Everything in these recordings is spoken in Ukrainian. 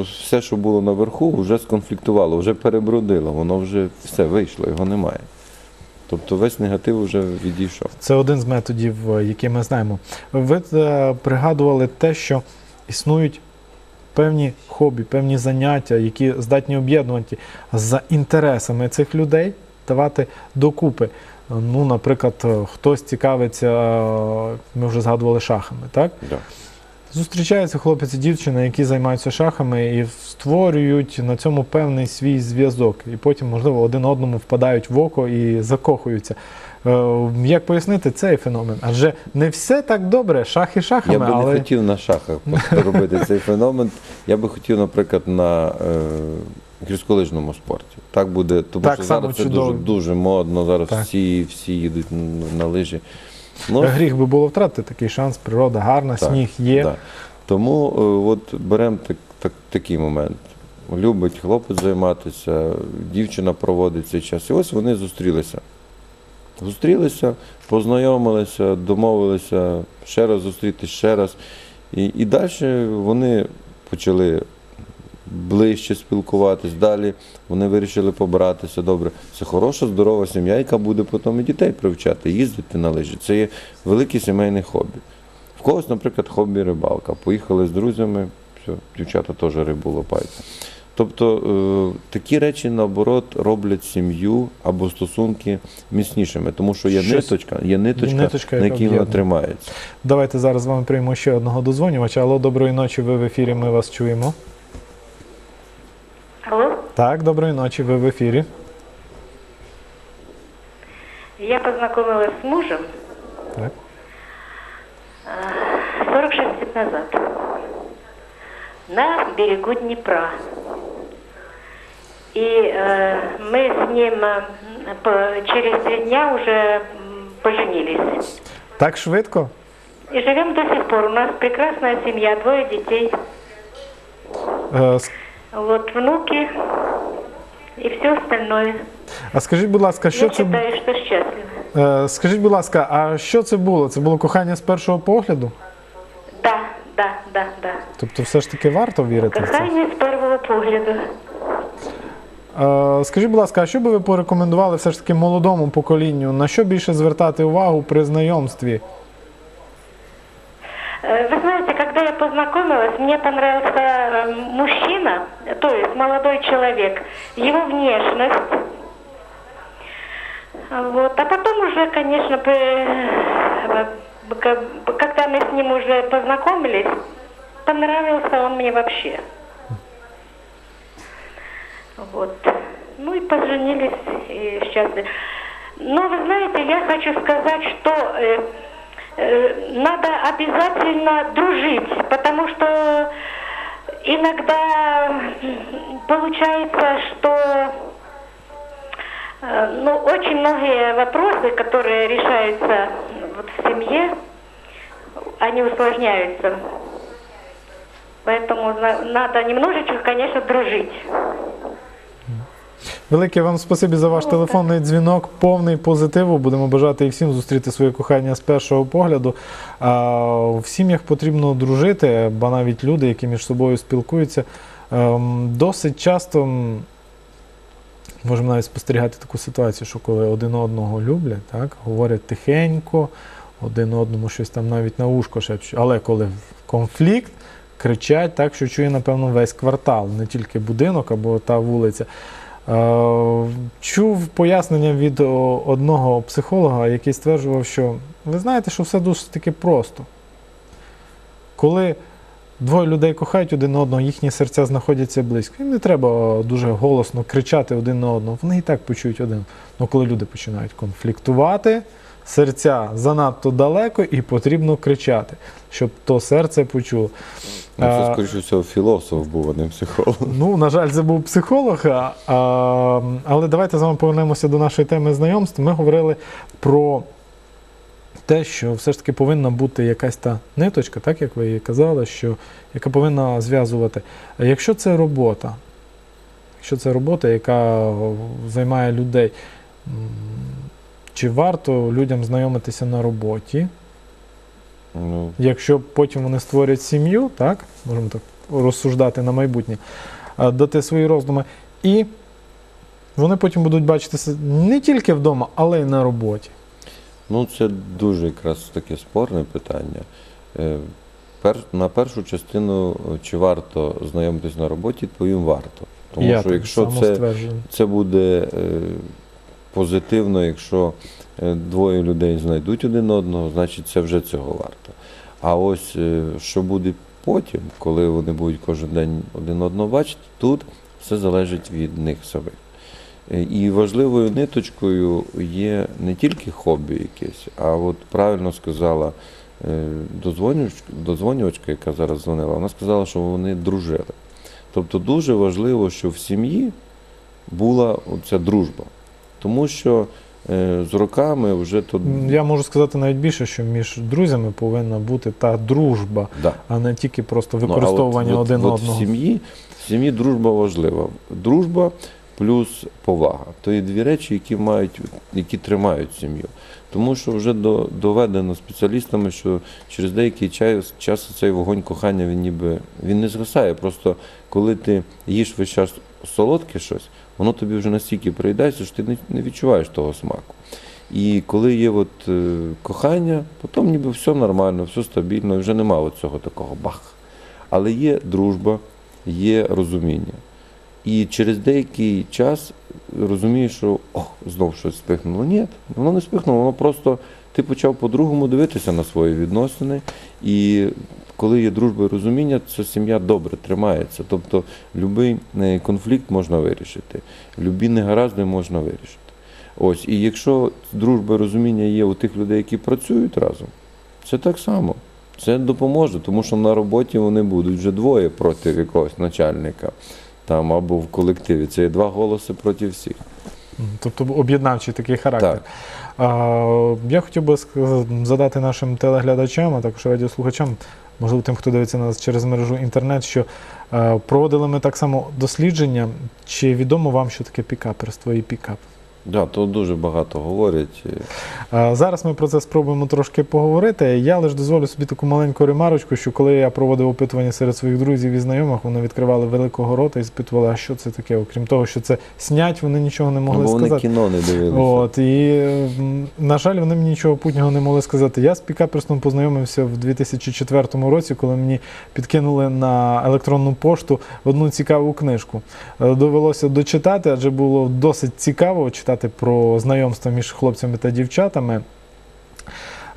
Все, що було наверху, вже сконфліктувало, вже перебродило, воно вже все вийшло, його немає. Тобто весь негатив вже відійшов. Це один з методів, е, який ми знаємо. Ви е, пригадували те, що існують певні хобі, певні заняття, які здатні об'єднувати за інтересами цих людей, давати докупи. Ну, наприклад, е, хтось цікавиться, ми вже згадували шахами, так? Да. Зустрічаються хлопець і дівчина, які займаються шахами і створюють на цьому певний свій зв'язок. І потім, можливо, один одному впадають в око і закохуються. Е, Як пояснити цей феномен? Адже не все так добре, шахи шахами, Я би але не хотів на шахах робити цей феномен. Я би хотів, наприклад, на е, гірськолижному спорті. Так буде, тому Так що зараз це дуже, дуже модно. Зараз Так. всі, всі їдуть на лижі. Ну, гріх би було втратити такий шанс, природа гарна, Так, сніг є. Да. Тому е, от беремо так, так, такий момент. Любить хлопець займатися, дівчина проводить цей час. І ось вони зустрілися. Зустрілися, познайомилися, домовилися ще раз зустрітися, ще раз. І, і далі вони почали ближче спілкуватись. Далі вони вирішили побратися. Добре, це хороша, здорова сім'я, яка буде потім і дітей привчати, їздити на лижі. Це є велике сімейне хобі. В когось, наприклад, хобі рибалка. Поїхали з друзями, все, дівчата теж рибу лопають. Тобто е, такі речі, наоборот, роблять сім'ю або стосунки міцнішими, тому що є Щось- ниточка, є ниточка, ниточка, на якій вона тримається. Давайте зараз з вами приймемо ще одного дозвонювача. Алло, доброї ночі, ви в ефірі, ми вас чуємо. Алло, Так, доброї ночі, ви в ефірі. я познакомилась с мужем Так. э, 46 лет назад на берегу Днепра. И э, мы с ним э, по- через три дня уже м, поженились. Так швидко? И живем до сих пор. У нас прекрасная семья, двое детей, Е, с- вот внуки и все остальное. А скажіть, будь ласка, що Я це считаю, что счастлива. е, скажіть, будь ласка, а що це було? Це було кохання з першого погляду? Да, да, да, да. Тобто, все ж таки варто вірити в це? Кохание с первого погляду. Е, Скажіть, будь ласка, а що би ви порекомендували все ж таки молодому поколінню? На що більше звертати увагу при знайомстві? Когда я познакомилась, мне понравился э, мужчина, то есть молодой человек, его внешность. Вот. А потом уже, конечно, э, когда мы с ним уже познакомились, понравился он мне вообще. Вот. Ну и поженились, и счастливы. Но вы знаете, я хочу сказать, что э, надо обязательно дружить, потому что иногда получается, что э, ну, очень многие вопросы, которые решаются вот в семье, они усложняются. Поэтому на- надо немножечко, конечно, дружить. Велике вам спасибі за ваш телефонний дзвінок, повний позитиву. Будемо бажати і всім зустріти своє кохання з першого погляду. В сім'ях потрібно дружити, бо навіть люди, які між собою спілкуються, ем, досить часто можемо навіть спостерігати таку ситуацію, що коли один одного люблять, так, говорять тихенько, один одному щось там навіть на ушко шепчуть. Але коли конфлікт, кричать так, що чує, напевно, весь квартал, не тільки будинок або та вулиця. Е, Чув пояснення від одного психолога, який стверджував, що ви знаєте, що все досить таки просто. Коли двоє людей кохають один одного, їхні серця знаходяться близько. Їм не треба дуже голосно кричати один на одного. Вони і так почують один. Ну коли люди починають конфліктувати, серця занадто далеко і потрібно кричати, щоб то серце почуло. Ну, Це, скоріше всього, філософ був, а не психолог. Ну, на жаль, це був психолог. А, а, але давайте з вами повернемося до нашої теми знайомств. Ми говорили про те, що все ж таки повинна бути якась та ниточка, так як ви і казали, що, яка повинна зв'язувати. Якщо це робота, якщо це робота, яка займає людей, чи варто людям знайомитися на роботі? Ну, Якщо потім вони створять сім'ю, так, можемо так розсуждати на майбутнє, дати свої роздуми. І вони потім будуть бачитися не тільки вдома, але й на роботі. Ну, це дуже якраз таке спорне питання. Е, на першу частину, е, чи варто знайомитись на роботі, відповім варто. Тому Я що якщо це, це буде е, позитивно, якщо е, двоє людей знайдуть один одного, значить це вже цього варто. А ось е, що буде потім, коли вони будуть кожен день один одного бачити, тут все залежить від них самих. Е, І важливою ниточкою є не тільки хобі якесь, а от правильно сказала дозвонювачка, яка зараз дзвонила, вона сказала, що вони дружили. Тобто дуже важливо, що в сім'ї була ця дружба. Тому що е, з роками вже то. Я можу сказати навіть більше, що між друзями повинна бути та дружба, Да. а не тільки просто Ну, а використовування от, от, один от одного. В сім'ї, в сім'ї дружба важлива. Дружба плюс повага. То є дві речі, які мають, які тримають сім'ю. Тому що вже до, доведено спеціалістами, що через деякий час, час цей вогонь кохання він ніби він не згасає. Просто коли ти їш весь час солодке щось, воно тобі вже настільки приїдається, що ти не, відчуваєш того смаку. І коли є от, е, кохання, потім ніби все нормально, все стабільно, вже немає цього такого бах. Але є дружба, є розуміння. І через деякий час розумієш, що о, знов щось спихнуло. Ні, воно не спихнуло, воно просто ти почав по-другому дивитися на свої відносини. І коли є дружба і розуміння, ця сім'я добре тримається. Тобто будь-який конфлікт можна вирішити, любі негаразди можна вирішити. Ось, і якщо дружба і розуміння є у тих людей, які працюють разом, це так само. Це допоможе, тому що на роботі вони будуть вже двоє проти якогось начальника там або в колективі. Це є два голоси проти всіх. Тобто об'єднавчий такий характер. Так. А, я хотів би задати нашим телеглядачам, а також радіослухачам, можливо, тим, хто дивиться нас через мережу інтернет, що проводили ми так само дослідження. Чи відомо вам, що таке пікаперство і пікап? Да, то дуже багато говорять. Зараз ми про це спробуємо трошки поговорити. Я лише дозволю собі таку маленьку ремарочку, що коли я проводив опитування серед своїх друзів і знайомих, вони відкривали великого рота і спитували, а що це таке, окрім того, що це снять, вони нічого не могли Ну, бо вони сказати. кіно не дивилися. От, і, на жаль, вони мені нічого путнього не могли сказати. Я з пікаперством познайомився в 2004 році, коли мені підкинули на електронну пошту одну цікаву книжку. Е, Довелося дочитати, адже було досить цікаво читати про знайомство між хлопцями та дівчатами.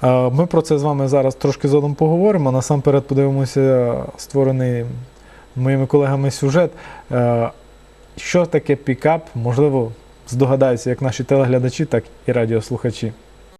Е, Ми про це з вами зараз трошки згодом поговоримо. Насамперед подивимося створений моїми колегами сюжет. Е, Що таке пікап? Можливо, здогадаються як наші телеглядачі, так і радіослухачі.